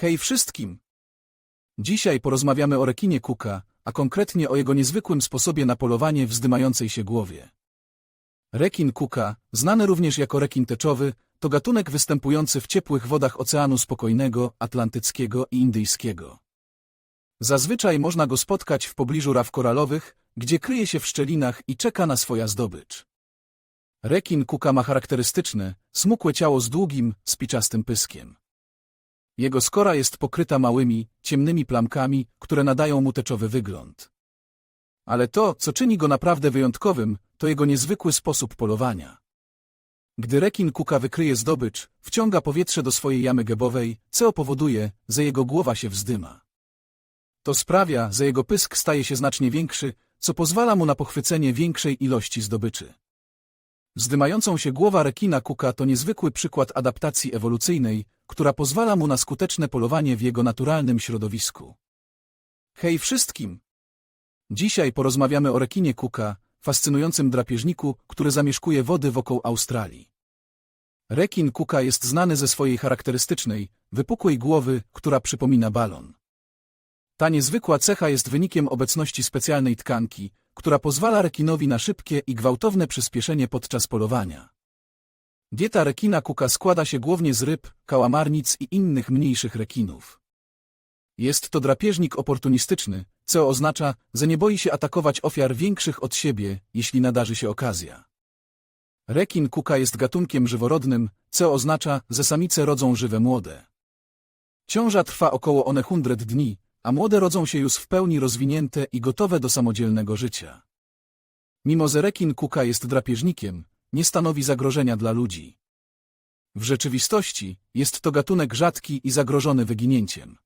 Hej wszystkim! Dzisiaj porozmawiamy o rekinie kuka, a konkretnie o jego niezwykłym sposobie na polowanie w zdymającej się głowie. Rekin kuka, znany również jako rekin teczowy, to gatunek występujący w ciepłych wodach Oceanu Spokojnego, Atlantyckiego i Indyjskiego. Zazwyczaj można go spotkać w pobliżu raw koralowych, gdzie kryje się w szczelinach i czeka na swoja zdobycz. Rekin kuka ma charakterystyczne, smukłe ciało z długim, spiczastym pyskiem. Jego skora jest pokryta małymi, ciemnymi plamkami, które nadają mu teczowy wygląd. Ale to, co czyni go naprawdę wyjątkowym, to jego niezwykły sposób polowania. Gdy rekin kuka wykryje zdobycz, wciąga powietrze do swojej jamy gębowej, co powoduje, że jego głowa się wzdyma. To sprawia, że jego pysk staje się znacznie większy, co pozwala mu na pochwycenie większej ilości zdobyczy. Wzdymającą się głowa rekina kuka to niezwykły przykład adaptacji ewolucyjnej, która pozwala mu na skuteczne polowanie w jego naturalnym środowisku. Hej wszystkim! Dzisiaj porozmawiamy o rekinie kuka, fascynującym drapieżniku, który zamieszkuje wody wokół Australii. Rekin kuka jest znany ze swojej charakterystycznej, wypukłej głowy, która przypomina balon. Ta niezwykła cecha jest wynikiem obecności specjalnej tkanki, która pozwala rekinowi na szybkie i gwałtowne przyspieszenie podczas polowania. Dieta rekina kuka składa się głównie z ryb, kałamarnic i innych mniejszych rekinów. Jest to drapieżnik oportunistyczny, co oznacza, że nie boi się atakować ofiar większych od siebie, jeśli nadarzy się okazja. Rekin kuka jest gatunkiem żyworodnym, co oznacza, że samice rodzą żywe młode. Ciąża trwa około one 100 dni, a młode rodzą się już w pełni rozwinięte i gotowe do samodzielnego życia. Mimo że rekin kuka jest drapieżnikiem, nie stanowi zagrożenia dla ludzi. W rzeczywistości jest to gatunek rzadki i zagrożony wyginięciem.